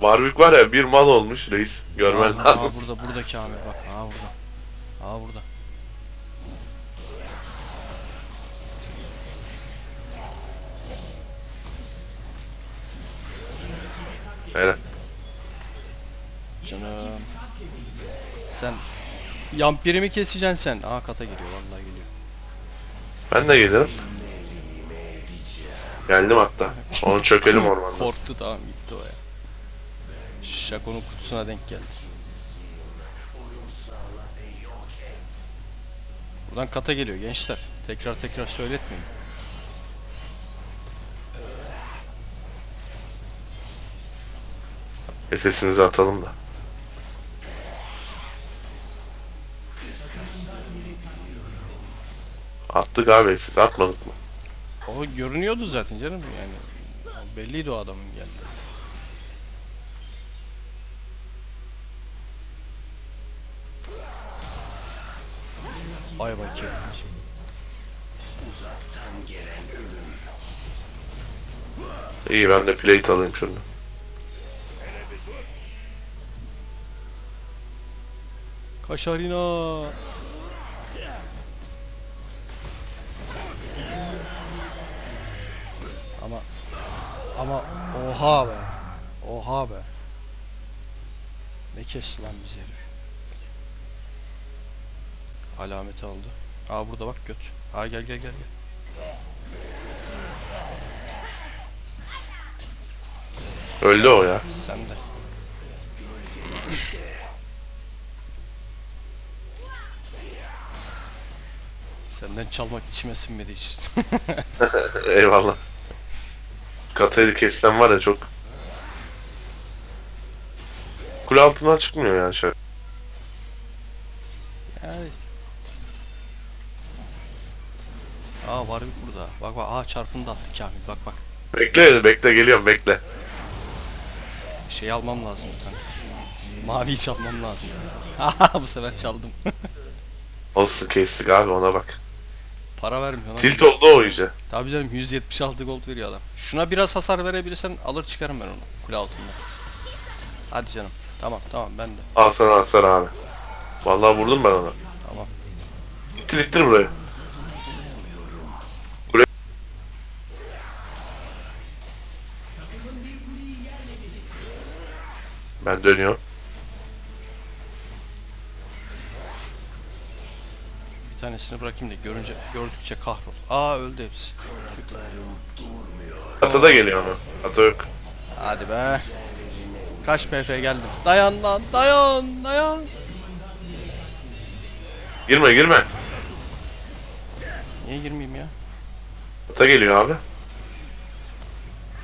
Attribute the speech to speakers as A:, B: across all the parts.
A: Warwick var ya bir mal olmuş reis. Görmen
B: Aa,
A: lazım.
B: aa burada buradaki Amir bak. Aa burada. Aa burada.
A: Helal.
B: Canım. Sen Yampirimi keseceksin sen. Aa kata geliyor vallahi geliyor.
A: Ben de gelirim. Geldim hatta. Onu çökelim ormanda.
B: Korktu tamam gitti o ya. Şakonun kutusuna denk geldi. Buradan kata geliyor gençler. Tekrar tekrar söyletmeyin.
A: Sesinizi atalım da. Attık abi siz atmadık mı?
B: O görünüyordu zaten canım yani. Belliydi o adamın geldiği. Ay bakayım.
A: İyi ben de plate alayım şunu.
B: Kaşarina. Ama ama oha be. Oha be. Ne kesti lan bizi herif. Alameti aldı. Aa burada bak göt. Aa gel gel gel gel.
A: Öldü o ya.
B: Sen de. Senden çalmak içime sinmedi hiç.
A: Eyvallah. Katayı kessen var ya çok. Kule altından çıkmıyor yani şey.
B: Aa var bir burada. Bak bak aa çarpını da attı Kamil bak bak.
A: Bekle bekle geliyorum bekle.
B: Şey almam lazım tane. Maviyi çalmam lazım. Aha bu sefer çaldım.
A: Olsun kestik abi ona bak.
B: Para vermiyor.
A: Tilt oldu o iyice.
B: Tabii canım 176 gold veriyor adam. Şuna biraz hasar verebilirsen alır çıkarım ben onu kule altında. Hadi canım. Tamam tamam ben de.
A: Al sana hasar abi. Vallahi vurdum ben ona.
B: Tamam.
A: İttir ittir burayı. Ben dönüyorum.
B: Bir tanesini bırakayım da görünce gördükçe kahrol. Aa öldü hepsi.
A: Kata da geliyor onu. Kata yok.
B: Hadi be. Kaç PP geldim. Dayan lan dayan dayan.
A: Girme girme.
B: Niye girmeyeyim ya?
A: Kata geliyor abi.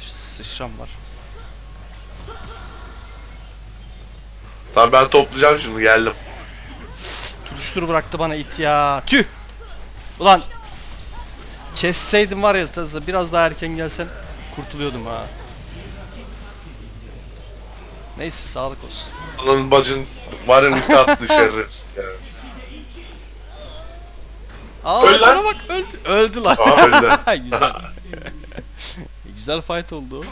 B: Sıçram var.
A: Tamam ben toplayacağım şimdi geldim.
B: Tutuştur bıraktı bana it ya. Tüh. Ulan. Kesseydim var ya biraz daha erken gelsen kurtuluyordum ha. Neyse sağlık olsun.
A: Onun bacın var ya nükte attı şerefsiz yani.
B: Aa
A: Öl lan.
B: bana bak öldü. Öldü lan.
A: Aa, öldü.
B: Güzel. Güzel fight oldu.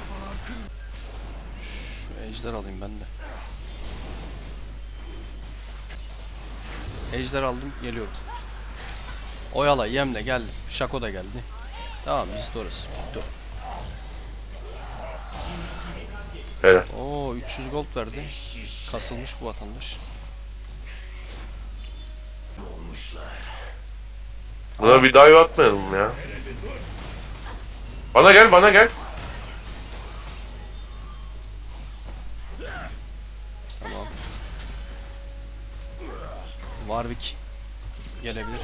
B: Şu ejder alayım ben de. Ejder aldım geliyorum. Oyala yemle geldi. Şako da geldi. Tamam biz de orası. Bitti.
A: Helal.
B: Oo 300 gold verdi. Kasılmış bu vatandaş.
A: Buna bir dive atmayalım ya. Bana gel bana gel.
B: Warwick gelebilir.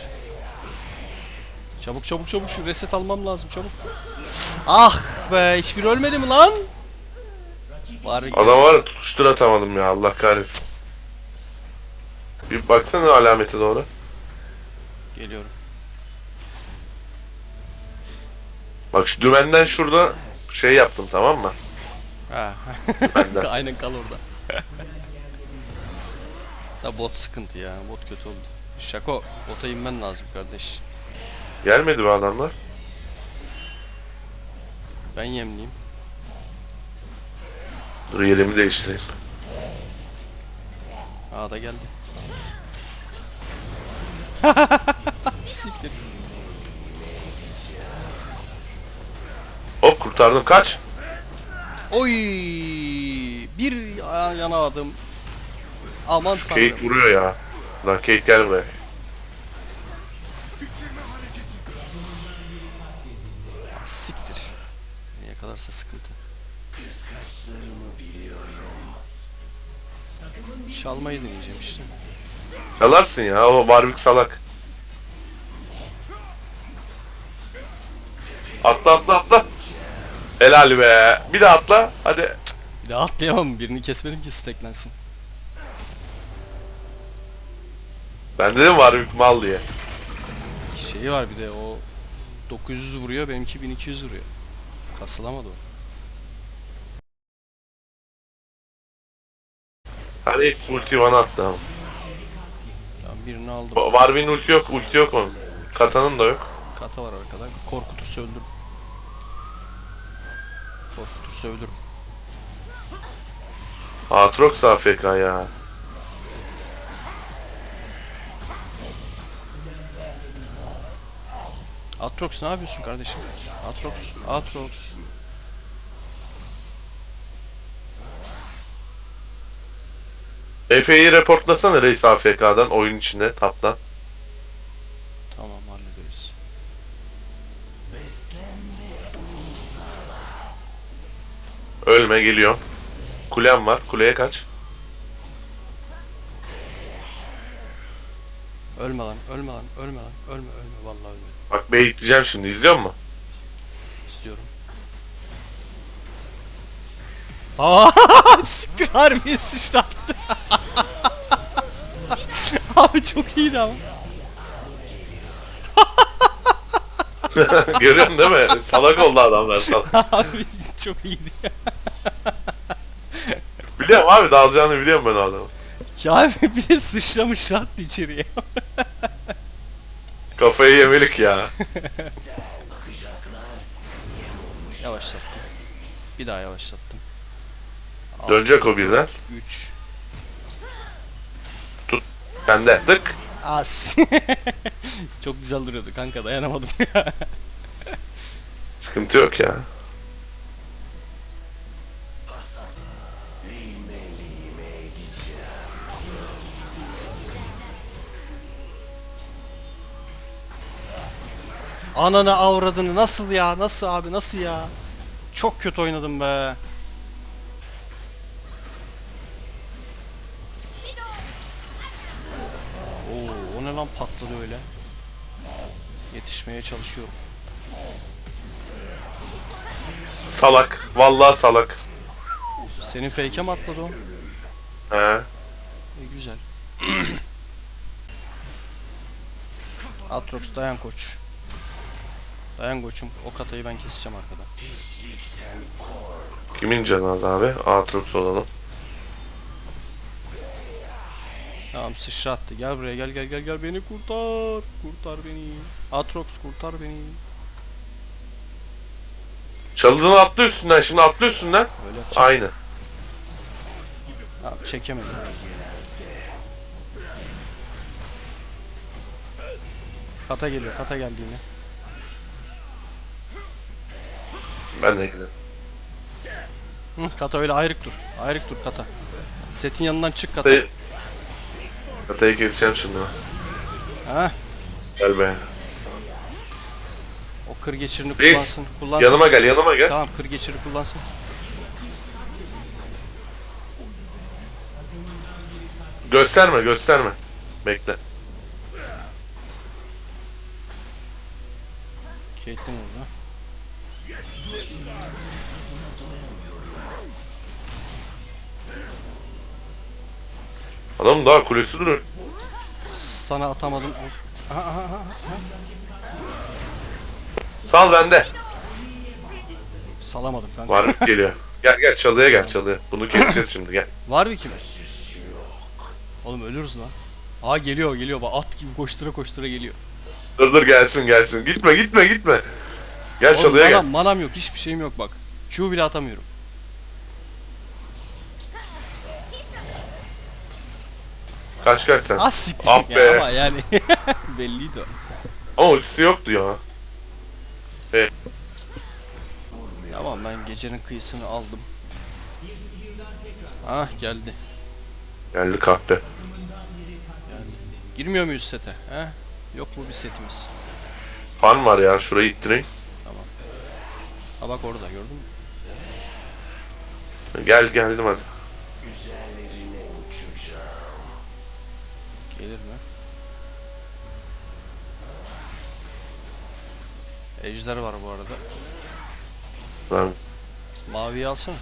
B: Çabuk çabuk çabuk şu reset almam lazım çabuk. Ah be hiçbir ölmedi mi lan? Warwick
A: Adam var ya tutuştur atamadım ya Allah kahretsin. Bir baksana alamete doğru.
B: geliyorum.
A: Bak şu dümenden şurada şey yaptım tamam mı?
B: Ha. Aynen kal orada. Da bot sıkıntı ya. Bot kötü oldu. Şako bota inmen lazım kardeş.
A: Gelmedi mi adamlar?
B: Ben yemliyim.
A: Dur yerimi değiştireyim.
B: Aa da geldi. Siktir.
A: Hop kurtardım kaç.
B: Oy! Bir yana adım. Aman
A: Kate
B: tanrım.
A: vuruyor ya. Lan Kate gel buraya.
B: Siktir. Ne yakalarsa sıkıntı. Çalmayı deneyeceğim işte.
A: Çalarsın ya o Warwick salak. Atla atla atla. Helal be. Bir de atla. Hadi.
B: Bir de atlayamam. Birini kesmedim ki steklensin.
A: Ben dedim Warwick mal diye.
B: Şeyi var bir de o 900 vuruyor benimki 1200 vuruyor. Kasılamadı o.
A: Hani ilk ulti bana attı ama.
B: Ben birini aldım.
A: Warwick'in ulti yok. Ulti yok onun. Katanın da yok.
B: Kata var arkada. Korkutursa öldürürüm. Korkutursa öldürürüm.
A: Aatrox AFK ya.
B: Atrox ne yapıyorsun kardeşim? Atrox, Atrox.
A: Efe'yi reportlasana reis AFK'dan oyun içinde taptan.
B: Tamam hallederiz.
A: Ölme geliyor. Kulem var. Kuleye kaç.
B: Ölme lan, ölme lan, ölme lan, ölme, ölme. Vallahi ölme.
A: Bak beyitleyeceğim şimdi izliyor musun?
B: İstiyorum. Aa, siktir harbiye sıçrattı. Abi çok iyiydi ama.
A: Görüyorsun değil mi? Salak oldu adamlar salak.
B: Abi çok iyiydi.
A: Biliyorum abi dalacağını biliyorum ben o adamı.
B: Ya abi bir de sıçramış attı içeriye.
A: Kafayı yemelik ya.
B: Yavaşlattım. Bir daha yavaşlattım.
A: Dönecek o birden.
B: 3
A: Bende. Tık.
B: As. Çok güzel duruyordu kanka dayanamadım ya.
A: Sıkıntı yok ya.
B: Ananı avradını nasıl ya? Nasıl abi nasıl ya? Çok kötü oynadım be. Oo, o ne lan patladı öyle. Yetişmeye çalışıyorum.
A: Salak. Vallahi salak.
B: Senin fake'e mi atladı o?
A: He.
B: İyi güzel. Atrox dayan koç. Dayan koçum. O katayı ben keseceğim arkadan.
A: Kimin canı az abi? Aatrox olalım.
B: Tamam sıçra attı. Gel buraya gel gel gel gel beni kurtar. Kurtar beni. Atrox kurtar beni.
A: Çalıdan atla üstünden. Şimdi atla üstünden.
B: Öyle yapacağım.
A: Aynı.
B: Abi çekemedim. Kata geliyor. Kata geldi yine.
A: Ben de gidelim.
B: Hı, kata öyle ayrık dur. Ayrık dur kata. Setin yanından çık kata.
A: Katayı... Katayı keseceğim şimdi.
B: Ha?
A: Gel be.
B: O kır geçirini
A: Reis,
B: kullansın. Kullansın.
A: Yanıma gel yanıma gel.
B: Tamam kır geçiri kullansın.
A: Gösterme gösterme. Bekle.
B: Caitlyn orada.
A: Adam daha kulesi duruyor.
B: Sana atamadım. Aha, aha, aha.
A: Sal bende.
B: Salamadım kanka.
A: Warwick geliyor. Gel gel çalıya gel çalıya. Bunu keseceğiz şimdi gel.
B: Var mı kim? Oğlum ölürüz lan. Aa geliyor geliyor bak at gibi koştura koştura geliyor.
A: Dur dur gelsin gelsin. Gitme gitme gitme. Gel
B: Oğlum
A: çalıya gel.
B: manam, manam yok hiçbir şeyim yok bak. Q bile atamıyorum.
A: Kaç kaç sen.
B: Az siktir
A: Ah
B: ya
A: be.
B: ama yani belliydi o.
A: Ama ultisi yoktu ya.
B: Tamam ben gecenin kıyısını aldım. Ah geldi.
A: Geldi kahpe.
B: Girmiyor muyuz sete? He? Yok mu bir setimiz?
A: Fan var ya şurayı ittireyim.
B: Ha bak orada gördün mü?
A: Gel geldim hadi.
B: Gelir mi? Ejder var bu arada.
A: Ben
B: Maviyi alsana.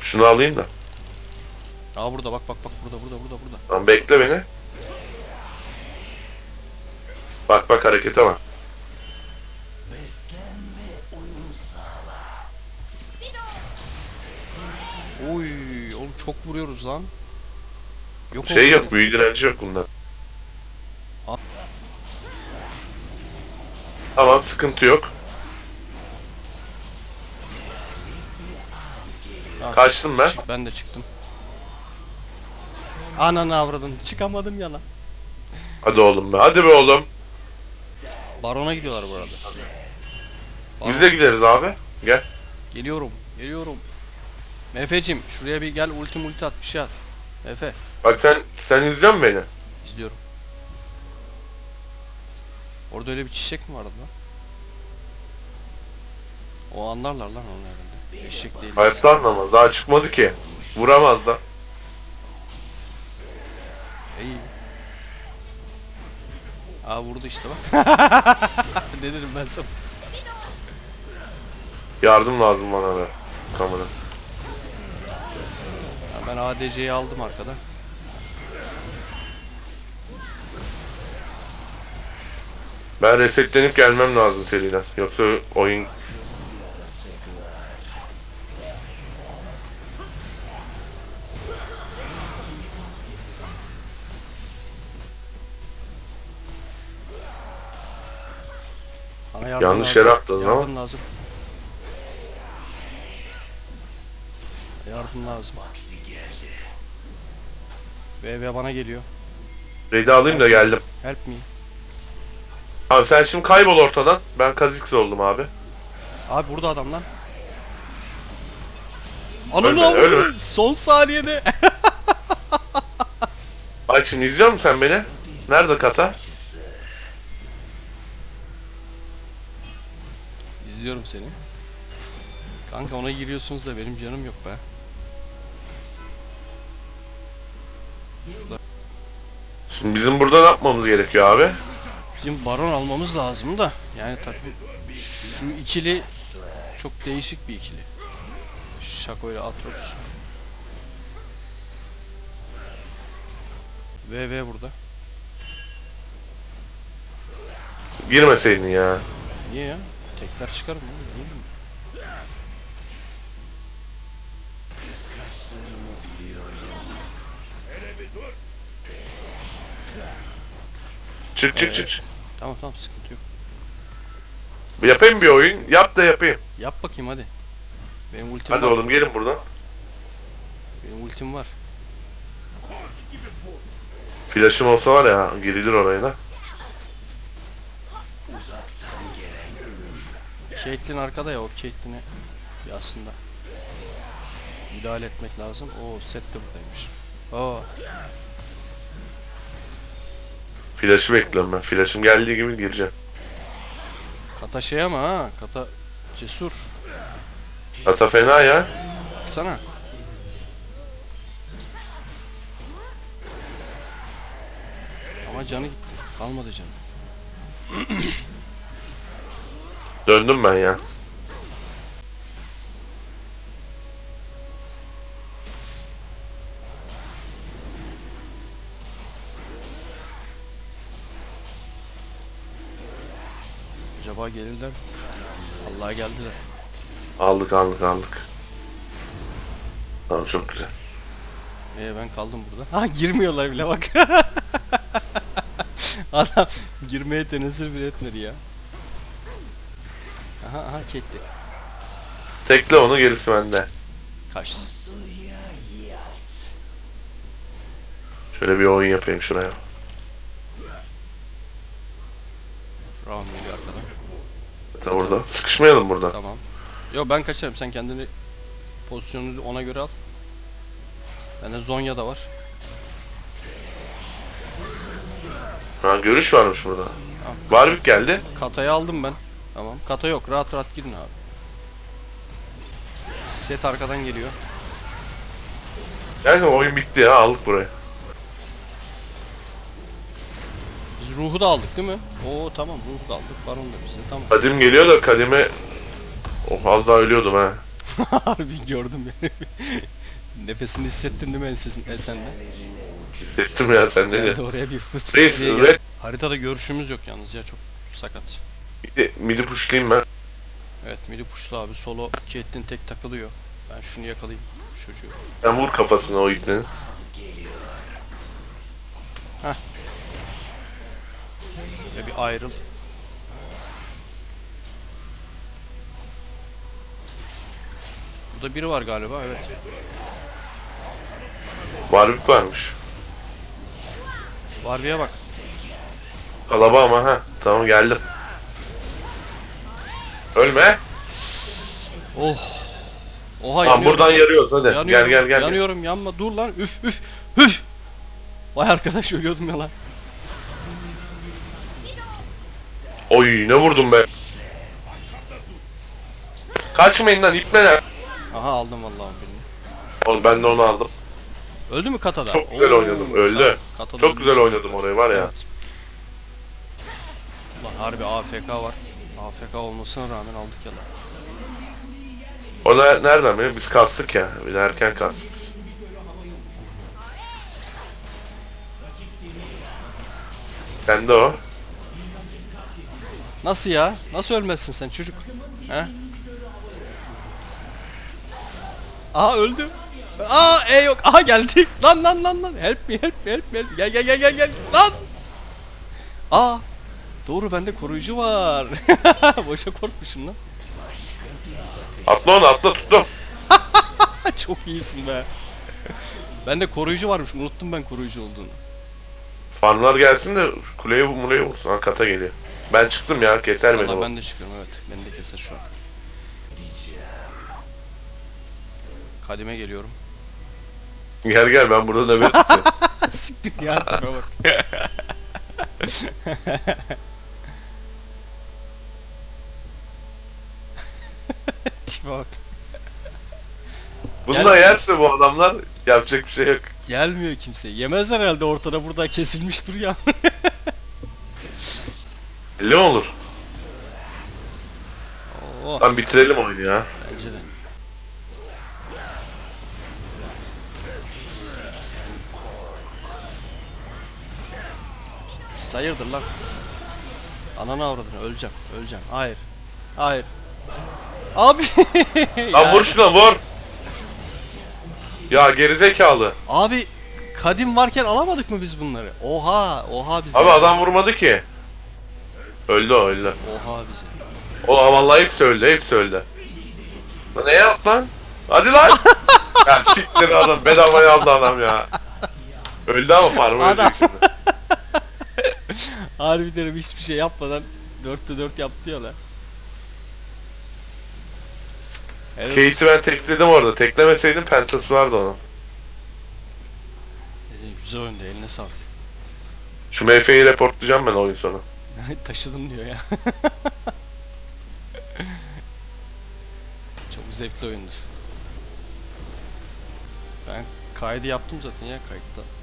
A: şunu alayım da.
B: Aa burada bak bak bak burada burada burada burada.
A: Tamam bekle beni. Bak bak harekete bak.
B: Oy oğlum çok vuruyoruz lan. Yok
A: Şey
B: oldu.
A: yok büyü direnci yok bunda.
B: Al.
A: Tamam sıkıntı yok.
B: Ha,
A: Kaçtım ben.
B: çık- ben de çıktım. Ananı avradın. Çıkamadım yana.
A: Hadi oğlum be. Hadi be oğlum.
B: Barona gidiyorlar bu arada.
A: Biz de gideriz abi. Gel.
B: Geliyorum. Geliyorum. Mefe'cim şuraya bir gel ulti multi at bir şey at. Efe
A: Bak sen sen izliyor musun beni?
B: izliyorum. Orada öyle bir çiçek mi vardı lan? O anlarlar lan onu herhalde. Eşek değil.
A: Hayatta anlamaz. Daha çıkmadı ki. Vuramaz da.
B: İyi. Aa vurdu işte bak. ne dedim ben sana?
A: Yardım lazım bana be. Kamera.
B: Ben ADC'yi aldım arkada.
A: Ben resetlenip gelmem lazım seriden. Yoksa oyun
B: Bana yardım
A: Yanlış yere atladın ama.
B: Yardım lazım. Yardım lazım. VV bana geliyor.
A: Red'i alayım da geldim.
B: Help me.
A: Abi sen şimdi kaybol ortadan. Ben Kha'Zix oldum abi.
B: Abi burada adam lan. Ananı
A: Ölme,
B: avradı.
A: ölme.
B: Son saniyede.
A: Bak şimdi izliyor musun sen beni? Nerede kata?
B: İzliyorum seni. Kanka ona giriyorsunuz da benim canım yok be. Şurada
A: Şimdi bizim burada ne yapmamız gerekiyor abi?
B: bizim baron almamız lazım da. Yani takım şu ikili çok değişik bir ikili. Şako ile Atrox. VV burada.
A: Girmeseydin ya.
B: Niye ya? Tekrar çıkarım oğlum.
A: Çık çık çık. çık.
B: Tamam tamam sıkıntı yok.
A: Yapayım bir oyun. Yap da yapayım.
B: Yap bakayım hadi. Benim ultim
A: Hadi
B: var.
A: oğlum gelin buradan.
B: Benim ultim var.
A: Flash'ım olsa var ya girilir oraya da.
B: Caitlyn arkada ya o Caitlyn'e bir aslında müdahale etmek lazım. O set de buradaymış. Oo,
A: Flash'ı bekliyorum ben. Flash'ım geldiği gibi gireceğim.
B: kata şey ama ha, kata cesur.
A: Ata fena ya.
B: Baksana. Ama canı gitti. Kalmadı canı.
A: Döndüm ben ya.
B: Gelirler? Allah'a geldiler.
A: Aldık aldık aldık. Tamam çok güzel.
B: Ee ben kaldım burada. Ha girmiyorlar bile bak. Adam girmeye tenezzül bile etmedi ya. Aha aha ketti.
A: Tekle onu gerisi bende.
B: Kaçsın.
A: Şöyle bir oyun yapayım şuraya.
B: Ram geliyor arkadan.
A: Hatta burada. Sıkışmayalım burada.
B: Tamam. Yo ben kaçarım sen kendini pozisyonunu ona göre al. Bende Zonya da var.
A: Ha görüş varmış burada. Warwick geldi.
B: Katayı aldım ben. Tamam. Kata yok. Rahat rahat girin abi. Set arkadan geliyor.
A: Yani oyun bitti ya aldık burayı.
B: Biz ruhu da aldık değil mi? Oo tamam ruhu da aldık. Baron da bizde tamam.
A: Kadim geliyor da kadime... Oh az daha ölüyordum ha.
B: Harbi gördüm yani. Nefesini hissettin değil mi ensesin, esende?
A: Hissettim ya sen
B: de
A: diyorsun?
B: oraya bir fıs
A: Reis,
B: fıs diye
A: red-.
B: Haritada görüşümüz yok yalnız ya çok sakat.
A: Midi, midi pushlayayım ben.
B: Evet midi pushlu abi solo Caitlyn tek takılıyor. Ben şunu yakalayayım şu çocuğu.
A: Sen vur kafasına o ipnenin.
B: Ve bir ayrıl. Burada biri var galiba evet.
A: Warwick varmış.
B: Varbiye bak.
A: Kalaba ama ha. Tamam geldim. Ölme.
B: Oh. Oha
A: Tamam
B: yanıyorum.
A: buradan yarıyoruz hadi.
B: Yanıyorum,
A: Gel gel gel.
B: Yanıyorum yanma dur lan üf üf üf. Vay arkadaş ölüyordum ya lan.
A: Oy ne vurdum be. Kaçmayın lan ipneler.
B: Aha aldım vallahi birini.
A: Oğlum ben de onu aldım.
B: Öldü mü Kata'da?
A: Çok güzel
B: Oo,
A: oynadım, öldü.
B: Katada
A: Çok güzel oynadım orayı var ya.
B: Evet. Ulan harbi AFK var. AFK olmasına rağmen aldık ya lan.
A: O ne- nereden biliyor? Biz kastık ya. Bir de erken kastık. Sen de o.
B: Nasıl ya? Nasıl ölmezsin sen çocuk? He? Aha öldü. Aa e yok. Aha geldi. Lan lan lan lan. Help me help me help me. help me. Gel gel gel gel gel. Lan. Aa. Doğru bende koruyucu var. Boşa korkmuşum lan.
A: Atla onu atla tuttum.
B: Çok iyisin be. Bende koruyucu varmış. Unuttum ben koruyucu olduğunu.
A: Farmlar gelsin de şu kuleye muleye vursun. Ha kata geliyor. Ben çıktım ya keser beni.
B: Valla ben de çıkıyorum evet. Beni de keser şu an. Kadime geliyorum.
A: Gel gel ben burada nöbet tutuyorum.
B: Siktir ya artık bak. Tipe bak.
A: Bununla Gelmiyor. yerse bu adamlar yapacak bir şey yok.
B: Gelmiyor kimse. Yemezler herhalde ortada burada kesilmiş duruyor.
A: 50 olur.
B: Oo.
A: Lan bitirelim oyunu ya.
B: Bence de. Sayırdır lan. Ananı avradını öleceğim. Öleceğim. Hayır. Hayır. Abi.
A: Lan vur şuna vur. Ya gerizekalı.
B: Abi kadim varken alamadık mı biz bunları? Oha, oha biz.
A: Abi adam vurmadı ki. Öldü o öldü.
B: Oha bize.
A: O vallahi hepsi öldü hepsi öldü. Lan ne yap lan? Hadi lan. ya siktir adam bedavaya aldı adam ya. Öldü ama farmı
B: Adam-
A: ölecek şimdi.
B: Harbiden hiçbir şey yapmadan 4'te 4 yaptı ya lan. Helal olsun.
A: Kate'i ben tekledim orada. Teklemeseydim pentası vardı onun.
B: Güzel oyundu eline sağlık.
A: Şu MF'yi reportlayacağım ben oyun sonu.
B: Taşıdım diyor ya. Çok zevkli oyundu. Ben kaydı yaptım zaten ya kayıtta.